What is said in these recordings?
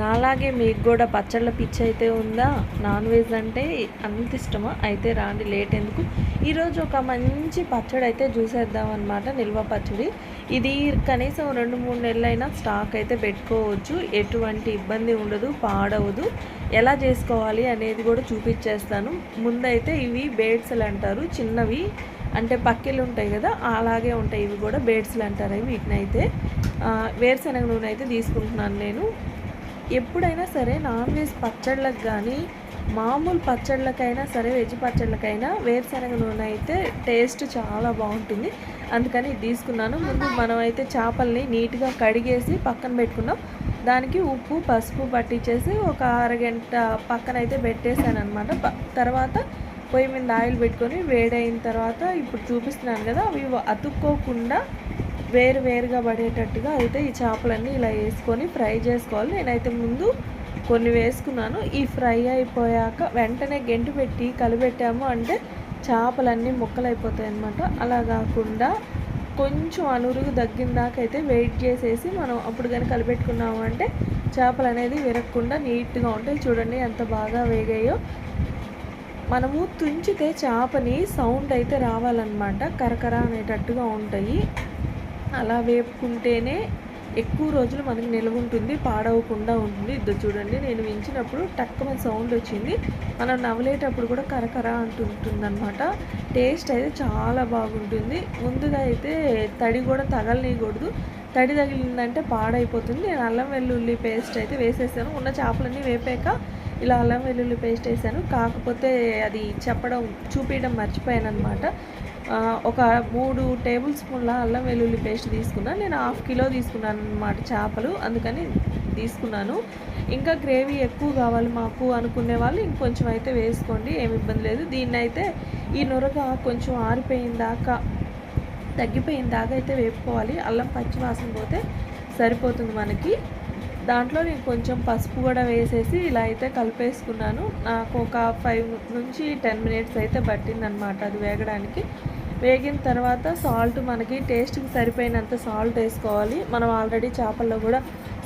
నాలాగే మీకు కూడా పచ్చళ్ళ పిచ్చి అయితే ఉందా? నాన్ వెజ్ అంటే అంత ఇష్టమా? అయితే రాండి లేట్ ఎందుకు? ఈరోజు ఒక మంచి పచ్చడి అయితే చూసేద్దాం అనమాట నిల్వ పచ్చడి. ఇది కనీసం రెండు మూడు నెలలైనా స్టాక్ అయితే పెట్టుకోవచ్చు. ఎటువంటి ఇబ్బంది ఉండదు పాడవదు. ఎలా చేసుకోవాలి అనేది కూడా చూపించేస్తాను. ముందైతే ఇవి బేడ్స్లు అంటారు చిన్నవి. అంటే పక్కిలు ఉంటాయి కదా అలాగే ఉంటాయి. ఇవి కూడా బేడ్స్లు అంటారు వీటిని అయితే వేరుశనగ నూనె అయితే తీసుకుంటున్నాను నేను. ఎప్పుడైనా సరే నాన్ వెజ్ పచ్చళ్ళకి కానీ మామూలు పచ్చళ్ళకైనా సరే వెజ్ పచ్చళ్ళకైనా వేరుశనగ నూనె అయితే టేస్ట్ చాలా బాగుంటుంది. అందుకని ఇది తీసుకున్నాను. ముందు మనం అయితే చేపల్ని నీట్గా కడిగేసి పక్కన పెట్టుకున్నాం. దానికి ఉప్పు పసుపు పట్టించేసి ఒక అరగంట పక్కన అయితే పెట్టేశాను అనమాట తర్వాత పొయ్యి మీద ఆయిల్ పెట్టుకొని వేడైన తర్వాత ఇప్పుడు చూపిస్తున్నాను కదా అవి అతుక్కోకుండా వేరు వేరుగా పడేటట్టుగా అయితే ఈ చేపలన్నీ ఇలా వేసుకొని ఫ్రై చేసుకోవాలి. నేనైతే ముందు కొన్ని వేసుకున్నాను. ఈ ఫ్రై అయిపోయాక వెంటనే గెంటు పెట్టి కలిపెట్టాము అంటే చేపలన్నీ ముక్కలైపోతాయి అనమాట అలా కాకుండా కొంచెం అనురుగు తగ్గిన దాకైతే వెయిట్ చేసేసి మనం అప్పుడు కానీ కలిపెట్టుకున్నాము అంటే చేపలు అనేది విరగకుండా నీట్గా ఉంటాయి. చూడండి ఎంత బాగా వేగాయో. మనము తుంచితే చేపని సౌండ్ అయితే రావాలన్నమాట. కరకర అనేటట్టుగా ఉంటాయి. అలా వేపుకుంటేనే ఎక్కువ రోజులు మనకి నిల్వ ఉంటుంది పాడవకుండా ఉంటుంది. ఇద్దరు చూడండి నేను వించినప్పుడు టక్కున సౌండ్ వచ్చింది. మనం నవ్వలేటప్పుడు కూడా కరకర అంటుంటుంది అనమాట టేస్ట్ అయితే చాలా బాగుంటుంది. ముందుగా అయితే తడి కూడా తగలనీయకూడదు. తడి తగిలిందంటే పాడైపోతుంది. నేను అల్లం వెల్లుల్లి పేస్ట్ అయితే వేసేసాను. ఉన్న చేపలన్నీ వేపాక ఇలా అల్లం వెల్లుల్లి పేస్ట్ వేసాను. కాకపోతే అది చెప్పడం చూపించడం మర్చిపోయాను అనమాట ఒక మూడు టేబుల్ స్పూన్ల అల్లం వెల్లుల్లి పేస్ట్ తీసుకున్నాను నేను హాఫ్ కిలో తీసుకున్నాను అనమాట చేపలు అందుకని తీసుకున్నాను. ఇంకా గ్రేవీ ఎక్కువ కావాలి మాకు అనుకునే వాళ్ళు ఇంకొంచెం అయితే వేసుకోండి ఏమి ఇబ్బంది లేదు. దీన్ని అయితే ఈ నురగ కొంచెం ఆరిపోయిన దాకా తగ్గిపోయిన దాకా అయితే వేపుకోవాలి. అల్లం పచ్చివాసన పోతే సరిపోతుంది మనకి. దాంట్లో నేను కొంచెం పసుపు కూడా వేసేసి ఇలా అయితే కలిపేసుకున్నాను. నాకు ఒక ఫైవ్ నుంచి టెన్ మినిట్స్ అయితే పట్టిందనమాట అది వేగడానికి. వేగిన తర్వాత సాల్ట్ మనకి టేస్ట్కి సరిపోయినంత సాల్ట్ వేసుకోవాలి. మనం ఆల్రెడీ చేపల్లో కూడా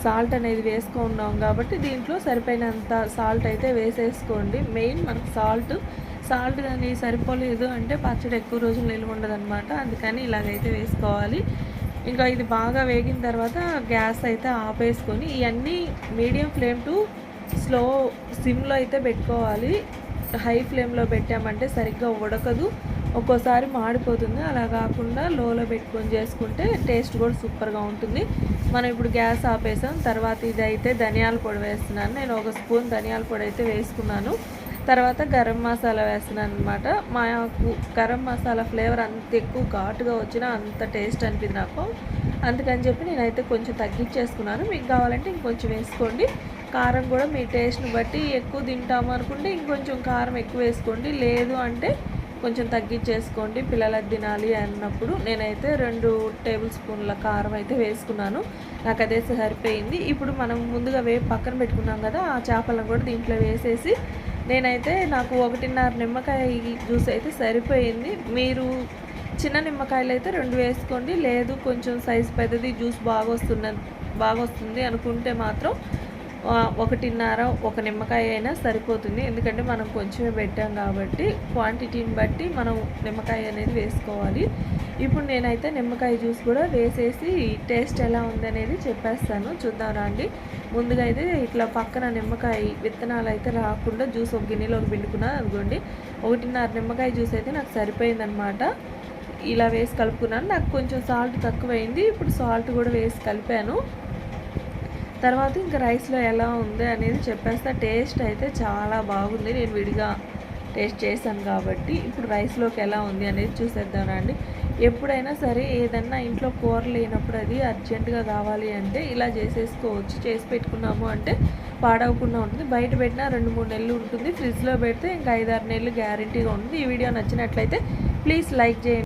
సాల్ట్ అనేది వేసుకున్నాం కాబట్టి దీంట్లో సరిపోయినంత సాల్ట్ అయితే వేసేసుకోండి. మెయిన్ మనకు సాల్ట్ సాల్ట్ కానీ సరిపోలేదు అంటే పచ్చడి ఎక్కువ రోజులు నిల్వ ఉండదు అనమాట అందుకని ఇలాగైతే వేసుకోవాలి. ఇంకా ఇది బాగా వేగిన తర్వాత గ్యాస్ అయితే ఆపేసుకొని ఇవన్నీ మీడియం ఫ్లేమ్ టు స్లో సిమ్లో అయితే పెట్టుకోవాలి. హై ఫ్లేమ్లో పెట్టామంటే సరిగ్గా ఉడకదు. ఒక్కోసారి మాడిపోతుంది. అలా కాకుండా లోలో పెట్టుకొని చేసుకుంటే టేస్ట్ కూడా సూపర్గా ఉంటుంది. మనం ఇప్పుడు గ్యాస్ ఆపేసాం. తర్వాత ఇది అయితే ధనియాల పొడి వేస్తున్నాను. నేను ఒక స్పూన్ ధనియాల పొడి అయితే వేసుకున్నాను. తర్వాత గరం మసాలా వేస్తున్నాను అనమాట మాకు గరం మసాలా ఫ్లేవర్ అంత ఎక్కువ ఘాటుగా వచ్చినా అంత టేస్ట్ అనిపింది నాకు. అందుకని చెప్పి నేనైతే కొంచెం తగ్గించేసుకున్నాను. మీకు కావాలంటే ఇంకొంచెం వేసుకోండి. కారం కూడా మీ టేస్ట్ని బట్టి ఎక్కువ తింటాము అనుకుంటే ఇంకొంచెం కారం ఎక్కువ వేసుకోండి. లేదు అంటే కొంచెం తగ్గించేసుకోండి. పిల్లలకు తినాలి అన్నప్పుడు నేనైతే రెండు టేబుల్ స్పూన్ల కారం అయితే వేసుకున్నాను. నాకు అదే సరిపోయింది. ఇప్పుడు మనం ముందుగా వే పక్కన పెట్టుకున్నాం కదా ఆ చేపలను కూడా దీంట్లో వేసేసి నేనైతే నాకు ఒకటిన్నర నిమ్మకాయ జ్యూస్ అయితే సరిపోయింది. మీరు చిన్న నిమ్మకాయలు అయితే రెండు వేసుకోండి. లేదు కొంచెం సైజు పెద్దది జ్యూస్ బాగా వస్తున్న బాగా వస్తుంది అనుకుంటే మాత్రం ఒకటిన్నర ఒక నిమ్మకాయ అయినా సరిపోతుంది. ఎందుకంటే మనం కొంచెమే పెట్టాం కాబట్టి క్వాంటిటీని బట్టి మనం నిమ్మకాయ అనేది వేసుకోవాలి. ఇప్పుడు నేనైతే నిమ్మకాయ జ్యూస్ కూడా వేసేసి టేస్ట్ ఎలా ఉంది అనేది చెప్పేస్తాను. చూద్దాం రండి. ముందుగా అయితే ఇట్లా పక్కన నిమ్మకాయ విత్తనాలు అయితే రాకుండా జ్యూస్ ఒక గిన్నెలోకి పిండుకున్నాను అనుకోండి. ఒకటిన్నర నిమ్మకాయ జ్యూస్ అయితే నాకు సరిపోయిందనమాట. ఇలా వేసి కలుపుకున్నాను. నాకు కొంచెం సాల్ట్ తక్కువైంది. ఇప్పుడు సాల్ట్ కూడా వేసి కలిపాను. తర్వాత ఇంకా రైస్లో ఎలా ఉంది అనేది చెప్పేస్తా. టేస్ట్ అయితే చాలా బాగుంది. నేను విడిగా టేస్ట్ చేశాను కాబట్టి ఇప్పుడు రైస్లోకి ఎలా ఉంది అనేది చూసేద్దానండి ఎప్పుడైనా సరే ఏదన్నా ఇంట్లో కూర లేనప్పుడు అది అర్జెంటుగా కావాలి అంటే ఇలా చేసేసుకోవచ్చు. చేసి పెట్టుకున్నాము అంటే పాడవకుండా ఉంటుంది. బయట పెట్టినా రెండు మూడు నెలలు ఉంటుంది. ఫ్రిడ్జ్లో పెడితే ఇంకా ఐదారు నెలలు గ్యారంటీగా ఉంటుంది. ఈ వీడియో నచ్చినట్లయితే ప్లీజ్ లైక్ చేయండి.